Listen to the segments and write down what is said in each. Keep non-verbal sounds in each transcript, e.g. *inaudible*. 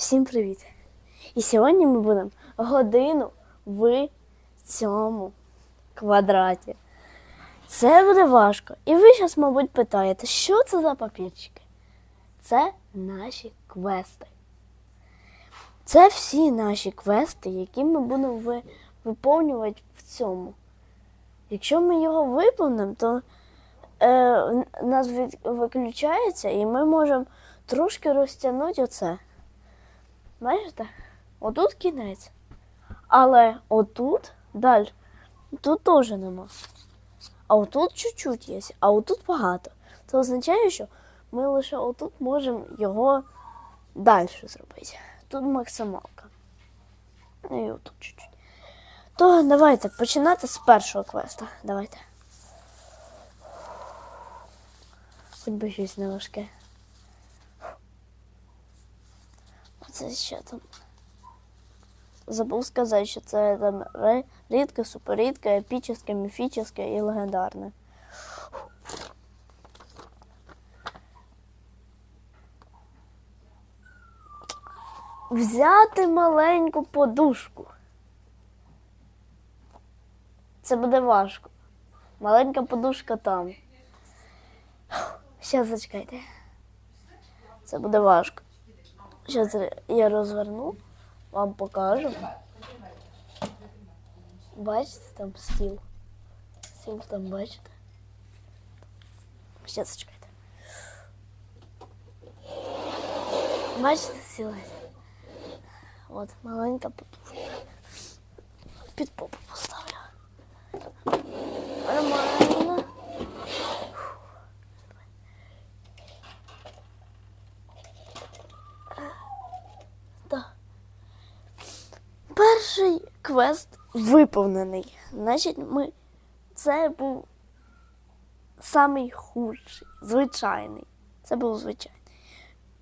Всім привіт! І сьогодні ми будемо годину в цьому квадраті. Це буде важко. І ви зараз, мабуть, питаєте, що це за папірчики? Це наші квести. Це всі наші квести, які ми будемо ви- виповнювати в цьому. Якщо ми його виповнимо, то е, нас від- виключається і ми можемо трошки розтягнути оце. Бачите? Отут кінець. Але отут далі. Тут теж нема. А отут чуть-чуть є, а отут багато. Це означає, що ми лише отут можемо його далі зробити. Тут максималка. Ну і отут чуть-чуть. То давайте починати з першого квеста. Давайте. Хоч би щось не важке. Це що там? Забув сказати, що це там рідке, суперрідке, епічне, міфічне і легендарне. Взяти маленьку подушку. Це буде важко. Маленька подушка там. Ще зачекайте. Це буде важко. Зараз я розверну, вам покажу. Бачите, там стіл. Стіл там бачите. Ще зачекайте. Бачите стіл? От маленька подушка. Під попу поставлю. Нормально. Так. Перший квест виповнений. Значить, ми. Це був самий худший, звичайний. Це був звичайний.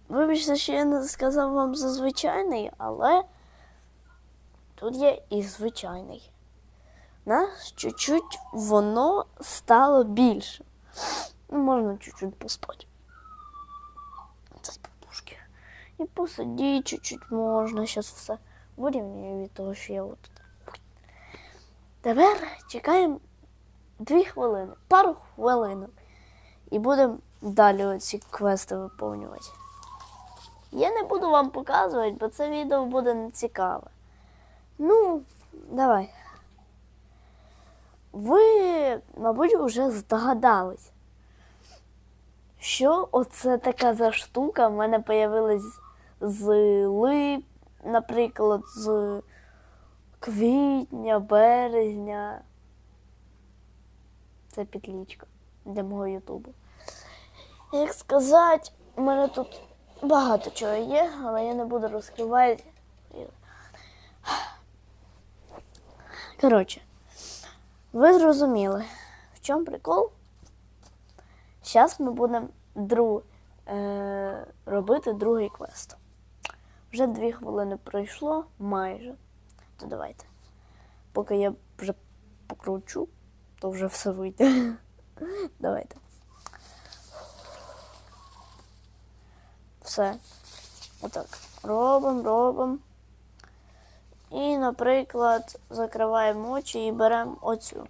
Вибачте, що я не сказав вам за звичайний, але тут є і звичайний. Нас чуть-чуть воно стало більше. Ну, можна чуть-чуть поспати. Це з подушки. І посидіти чуть-чуть можна. Зараз все вирівнюю від того, що я отут. Тепер чекаємо дві хвилини, пару хвилинок. І будемо далі оці квести виповнювати. Я не буду вам показувати, бо це відео буде нецікаве. Ну, давай. Ви, мабуть, вже здогадались, що оце така за штука в мене появилась з лип, наприклад, з квітня, березня. Це підлічка для мого Ютубу. Як сказати, у мене тут багато чого є, але я не буду розкривати. Коротше, ви зрозуміли, в чому прикол? Зараз ми будемо друг, е, робити другий квест. Вже дві хвилини пройшло майже. То давайте. Поки я вже покручу, то вже все вийде. *laughs* Давайте. Все. Отак. Робимо, робимо. І, наприклад, закриваємо очі і беремо оцю.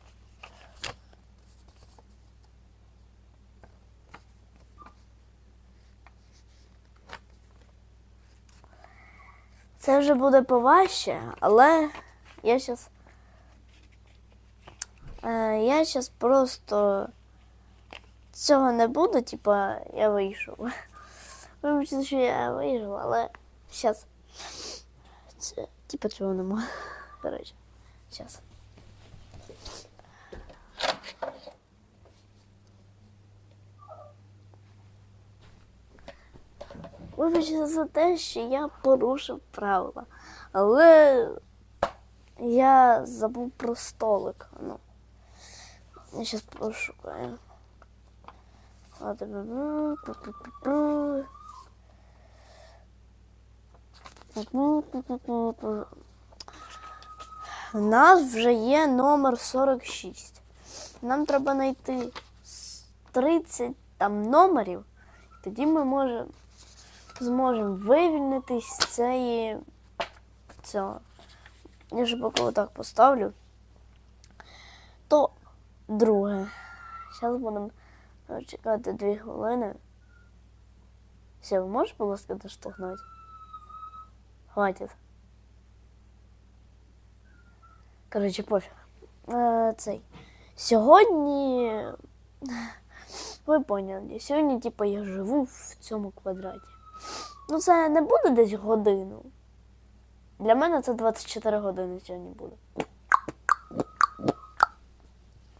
Це вже буде поважче, але я зараз. Е, я зараз просто цього не буду, типа я вийшов. *laughs* Вибачте, що я вийшов, але зараз. Це, типа цього нема. Коротше, зараз. Вибачте за те, що я порушив правила. Але я забув про столик. Ну, я зараз пошукаю. У нас вже є номер 46. Нам треба знайти 30 там номерів. Тоді ми можемо зможемо вивільнитись з цієї цього. Я ж поки отак поставлю. То друге. Зараз будемо е, чекати дві хвилини. Все, можеш, будь ласка, доштовхнути? Хватит. Коротше, пофіг. Е, цей. Сьогодні. Ви поняли, сьогодні, типу, я живу в цьому квадраті. Ну, це не буде десь годину. Для мене це 24 години сьогодні буде.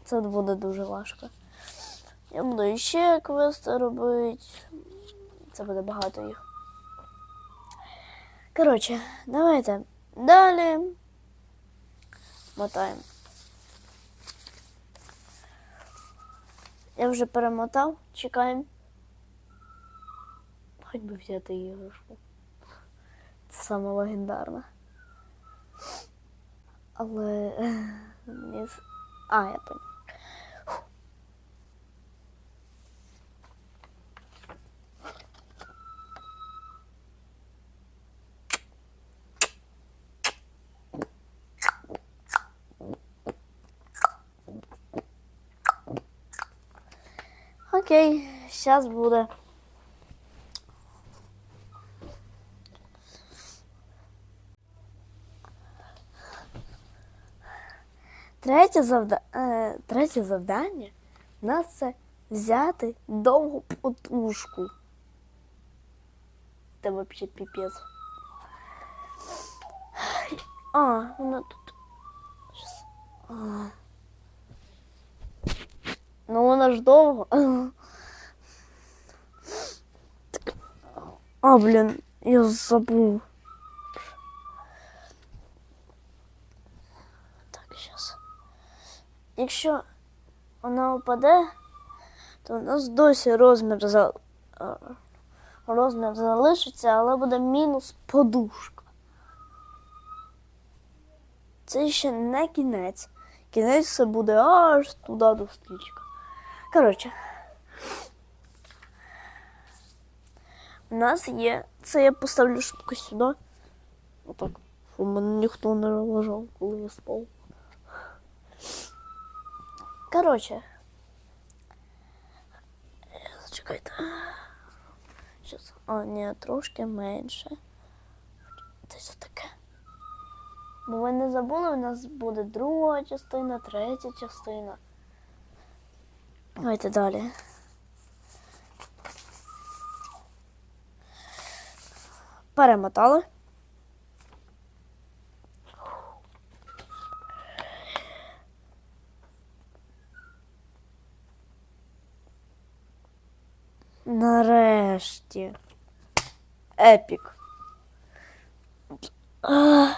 Це буде дуже важко. Я буду ще квести робити. Це буде багато їх. Коротше, давайте далі. Мотаємо. Я вже перемотав, чекаємо. Хоч би взяти іграшку. Це саме легендарна. Але. з- А, я понял. Окей, зараз буде. Третє, завда... е, Третє завдання у нас це взяти довгу потужку. Це взагалі піпець. А, вона тут. Щас. А. Ну вона ж довго. А, блін, я забув. Якщо вона впаде, то у нас досі розмір за... е, розмір залишиться, але буде мінус подушка. Це ще не кінець. Кінець це буде аж туди до стільчика. Коротше. У нас є. Це я поставлю шибко сюди. Отак. Щоб мене ніхто не вважав, коли я спав. Коротше. Е, Зачекайте. Щас. А, ні, трошки менше. Десь таке. Бо ви не забули, у нас буде друга частина, третя частина. Давайте далі. Перемотали. Нарешті. Епік. А,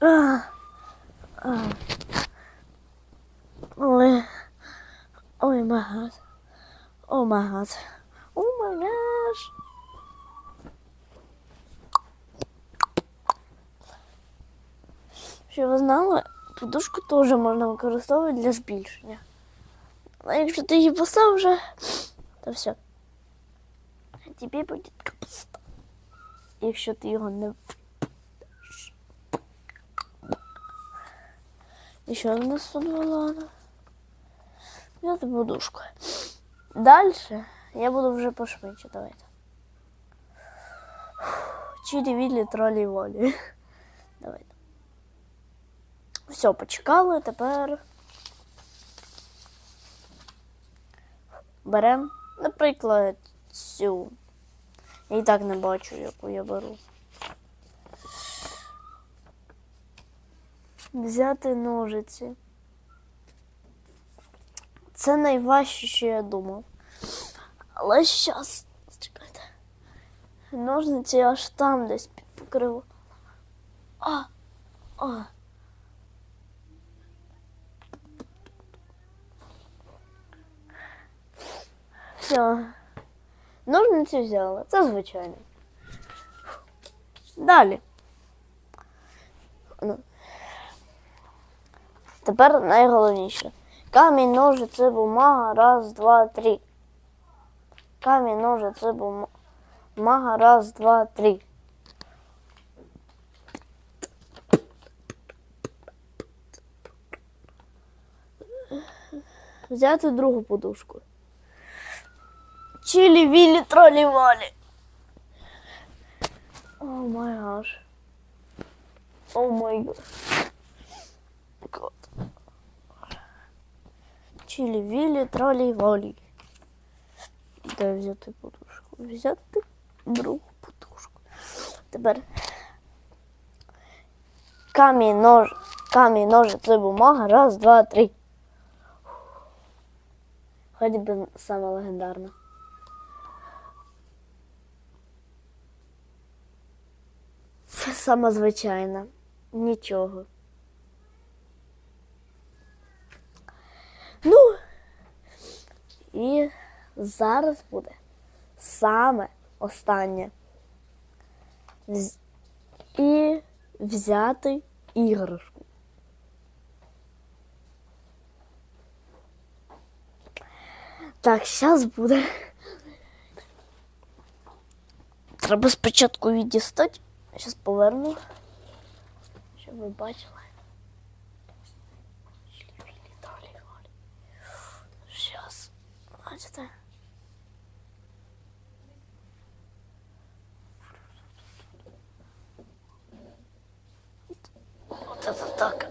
а, а. Ой. Ой, май гад. О май гад. О май гаш. Що ви знали, подушку теж можна використовувати для збільшення. Але якщо ти її поставив вже, то все. Тобі буде капуста. Якщо ти його не І що в нас тут було? Взяти подушку. Далі я буду вже пошвидше, давайте. Чилі вілі тролі волі. *laughs* Давайте. Все, почекали, тепер. Беремо, наприклад, цю. Я і так не бачу, яку я беру. Взяти ножиці. Це найважче, що я думав. Але щас, чекайте. Ножниці аж там десь під покривом. А, а. Все. Ножниці взяла. Це звичайно. Далі. Ну. Тепер найголовніше. Камінь, ножиці, бумага. Раз, два, три. Камінь, ножиці, бума- Мага, раз, два, три. Взяти другу подушку. Чилі вілі тролі валі. О май гаш. О май гад. Чилі вілі тролі валі. Де взяти подушку? Взяти другу подушку. Тепер камінь, нож, камінь, ножиці, бумага. Раз, два, три. Хоч би саме легендарна. Це саме звичайна. Нічого. Ну, і зараз буде саме останнє. І взяти іграшку. Так, зараз буде. Треба спочатку її дістати. Зараз поверну. Щоб ви бачили. Зараз. Бачите? Это так.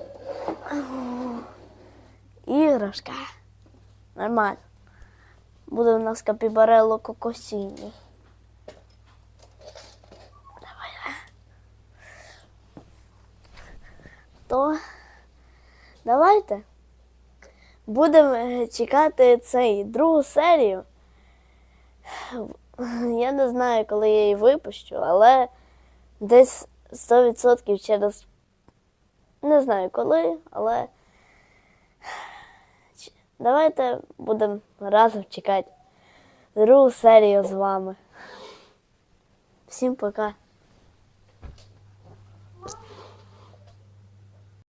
Іграшка. Нормально. Буде у нас капібарело кокосінні. Давай. То давайте будемо е, чекати цей другу серію. *sighs* Я не знаю, коли я її випущу, але десь 100% через не знаю коли, але *sighs* давайте будемо разом чекати другу серію з вами. Всім пока.